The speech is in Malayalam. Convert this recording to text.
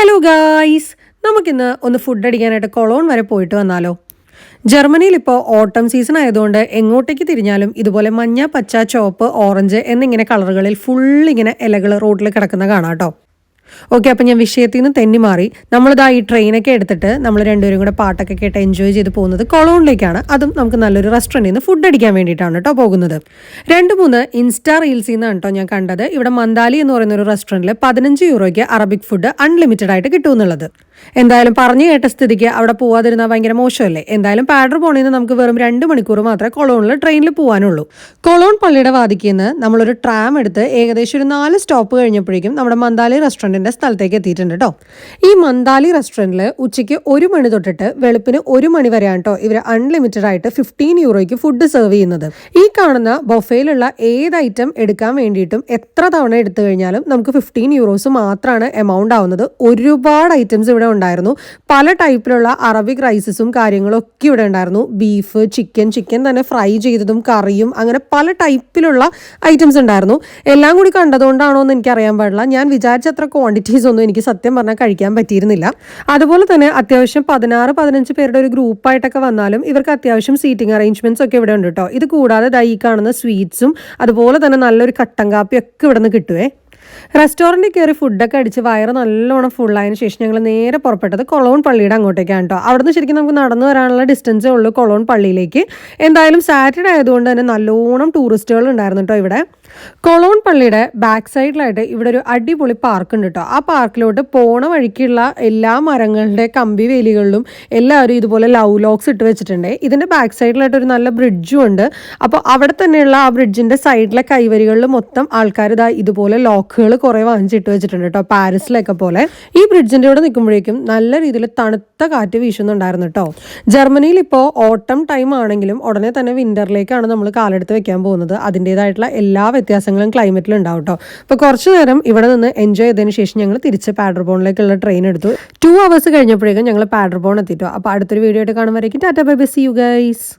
ഹലോ ഗായ്സ് നമുക്കിന്ന് ഒന്ന് ഫുഡ് അടിക്കാനായിട്ട് കൊളോൺ വരെ പോയിട്ട് വന്നാലോ? ജർമ്മനിയിൽ ഇപ്പോൾ ഓട്ടം സീസൺ ആയതുകൊണ്ട് എങ്ങോട്ടേക്ക് തിരിഞ്ഞാലും ഇതുപോലെ മഞ്ഞ പച്ച ചുവപ്പ് ഓറഞ്ച് എന്നിങ്ങനെ കളറുകളിൽ ഫുൾ ഇങ്ങനെ ഇലകൾ റോഡിൽ കിടക്കുന്ന കാണാം കേട്ടോ. ഓക്കെ അപ്പം ഞാൻ വിഷയത്തിൽ നിന്ന് തെന്നി മാറി. നമ്മളിതാ ഈ ട്രെയിനൊക്കെ എടുത്തിട്ട് നമ്മൾ രണ്ടുപേരും കൂടെ പാട്ടൊക്കെ കേട്ട് എൻജോയ് ചെയ്ത് പോകുന്നത് കൊളോണിലേക്കാണ്. അതും നമുക്ക് നല്ലൊരു റെസ്റ്റോറന്റിൽ നിന്ന് ഫുഡ് അടിക്കാൻ വേണ്ടിയിട്ടാണ് കേട്ടോ പോകുന്നത്. രണ്ട് മൂന്ന് ഇൻസ്റ്റാ റീൽസിൽ നിന്നാണ് കേട്ടോ ഞാൻ കണ്ടത്. ഇവിടെ മന്ദാലി എന്ന് പറയുന്ന ഒരു റെസ്റ്റോറന്റിൽ പതിനഞ്ച് യൂറോയ്ക്ക് അറബിക് ഫുഡ് അൺലിമിറ്റഡ് ആയിട്ട് കിട്ടുമെന്നുള്ളത്. എന്തായാലും പറഞ്ഞു കേട്ട സ്ഥിതിക്ക് അവിടെ പോവാതിരുന്നാൽ ഭയങ്കര മോശമല്ലേ? എന്തായാലും പാഡർ പോണിൽ നിന്ന് നമുക്ക് വെറും രണ്ട് മണിക്കൂർ മാത്രമേ കൊളോണിൽ ട്രെയിനിൽ പോകാനുള്ളൂ കൊളോൺ പള്ളിയുടെ വാതിക്കിൽ നിന്ന് നമ്മളൊരു ട്രാം എടുത്ത് ഏകദേശം ഒരു നാല് സ്റ്റോപ്പ് കഴിഞ്ഞപ്പോഴേക്കും നമ്മുടെ മന്ദാലി റെസ്റ്റോറന്റിന്റെ സ്ഥലത്തേക്ക് എത്തിയിട്ടുണ്ട് കേട്ടോ ഈ മന്താലി റെസ്റ്റോറന്റിൽ ഉച്ചയ്ക്ക് ഒരു മണി തൊട്ടിട്ട് വെളുപ്പിന് ഒരു മണി വരെയാണ് കേട്ടോ ഇവർ അൺലിമിറ്റഡ് ആയിട്ട് ഫിഫ്റ്റീൻ യൂറോയ്ക്ക് ഫുഡ് സെർവ് ചെയ്യുന്നത്. ഈ കാണുന്ന ബൊഫയിലുള്ള ഏത് ഐറ്റം എടുക്കാൻ വേണ്ടിയിട്ടും എത്ര തവണ എടുത്തു കഴിഞ്ഞാലും നമുക്ക് ഫിഫ്റ്റീൻ യൂറോസ് മാത്രമാണ് എമൗണ്ട് ആവുന്നത്. ഒരുപാട് ഐറ്റംസ് ഇവിടെ ഉണ്ടായിരുന്നു. പല ടൈപ്പിലുള്ള അറബിക് റൈസസും കാര്യങ്ങളും ഒക്കെ ഇവിടെ ഉണ്ടായിരുന്നു. ബീഫ് ചിക്കൻ ചിക്കൻ തന്നെ ഫ്രൈ ചെയ്തതും കറിയും അങ്ങനെ പല ടൈപ്പിലുള്ള ഐറ്റംസ് ഉണ്ടായിരുന്നു. എല്ലാം കൂടി കണ്ടതുകൊണ്ടാണോ എന്ന് എനിക്ക് അറിയാൻ പാടില്ല. ഞാൻ വിചാരിച്ചത്ര ക്വാണ്ടിറ്റീസ് ഒന്നും എനിക്ക് സത്യം പറഞ്ഞാൽ കഴിക്കാൻ പറ്റിയിരുന്നില്ല. അതുപോലെ തന്നെ അത്യാവശ്യം പതിനാറ് പതിനഞ്ച് പേരുടെ ഒരു ഗ്രൂപ്പായിട്ടൊക്കെ വന്നാലും ഇവർക്ക് അത്യാവശ്യം സീറ്റിംഗ് അറേഞ്ച്മെന്റ്സ് ഒക്കെ ഇവിടെ ഉണ്ട് കേട്ടോ. ഇത് കൂടാതെ ദൈ കാണുന്ന സ്വീറ്റ്സും അതുപോലെ തന്നെ നല്ലൊരു കട്ടൻ കാപ്പിയൊക്കെ ഇവിടെ നിന്ന് കിട്ടുവേ. റെസ്റ്റോറന്റിൽ കയറി ഫുഡൊക്കെ അടിച്ച് വയറ് നല്ലോണം ഫുള്ളായതിനു ശേഷം ഞങ്ങൾ നേരെ പുറപ്പെട്ടത് കൊളോൺ പള്ളിയുടെ അങ്ങോട്ടേക്കാണ് കേട്ടോ. അവിടുന്ന് ശരിക്കും നമുക്ക് നടന്നു വരാനുള്ള ഡിസ്റ്റൻസേ ഉള്ളൂ കൊളോൺ പള്ളിയിലേക്ക്. എന്തായാലും സാറ്റർഡേ ആയതുകൊണ്ട് തന്നെ നല്ലോണം ടൂറിസ്റ്റുകൾ ഉണ്ടായിരുന്നു കേട്ടോ ഇവിടെ. കൊളോൺ പള്ളിയുടെ ബാക്ക് സൈഡിലായിട്ട് ഇവിടെ ഒരു അടിപൊളി പാർക്ക് ഉണ്ട് കേട്ടോ ആ പാർക്കിലോട്ട് പോണ വഴിക്കുള്ള എല്ലാ മരങ്ങളുടെ കമ്പി വേലികളിലും എല്ലാവരും ഇതുപോലെ ലവ് ലോക്സ് ഇട്ട് വെച്ചിട്ടുണ്ട്. ഇതിന്റെ ബാക്ക് സൈഡിലായിട്ട് ഒരു നല്ല ബ്രിഡ്ജും ഉണ്ട്. അപ്പോൾ അവിടെ തന്നെയുള്ള ആ ബ്രിഡ്ജിന്റെ സൈഡിലെ കൈവരികളിൽ മൊത്തം ആൾക്കാർ ഇതാ ഇതുപോലെ ലോക്കുകൾ കുറേ വാങ്ങിച്ചിട്ട് വെച്ചിട്ടുണ്ട് കേട്ടോ പാരീസിലൊക്കെ പോലെ. ഈ ബ്രിഡ്ജിന്റെ കൂടെ നിൽക്കുമ്പോഴേക്കും നല്ല രീതിയിൽ തണുത്ത കാറ്റ് വീശുന്നുണ്ടായിരുന്നു കേട്ടോ ജർമ്മനിയിൽ ഇപ്പോൾ ഓട്ടം ടൈം ആണെങ്കിലും ഉടനെ തന്നെ വിന്ററിലേക്കാണ് നമ്മൾ കാലെടുത്ത് വെക്കാൻ പോകുന്നത്. അതിന്റേതായിട്ടുള്ള എല്ലാ വ്യത്യാസങ്ങളും ക്ലൈമറ്റിലും ഉണ്ടാവും കേട്ടോ അപ്പോൾ കുറച്ചു നേരം ഇവിടെ നിന്ന് എൻജോയ് ചെയ്തതിന് ശേഷം ഞങ്ങൾ തിരിച്ച് പാഡർബോണിലേക്കുള്ള ട്രെയിൻ എടുത്തു. ടു അവേഴ്സ് കഴിഞ്ഞപ്പോഴേക്കും ഞങ്ങൾ പാഡർബോൺ എത്തിട്ടോ. അപ്പോൾ അടുത്തൊരു വീഡിയോ ആയിട്ട് കാണുമ്പോഴേക്കും tata bye bye see you guys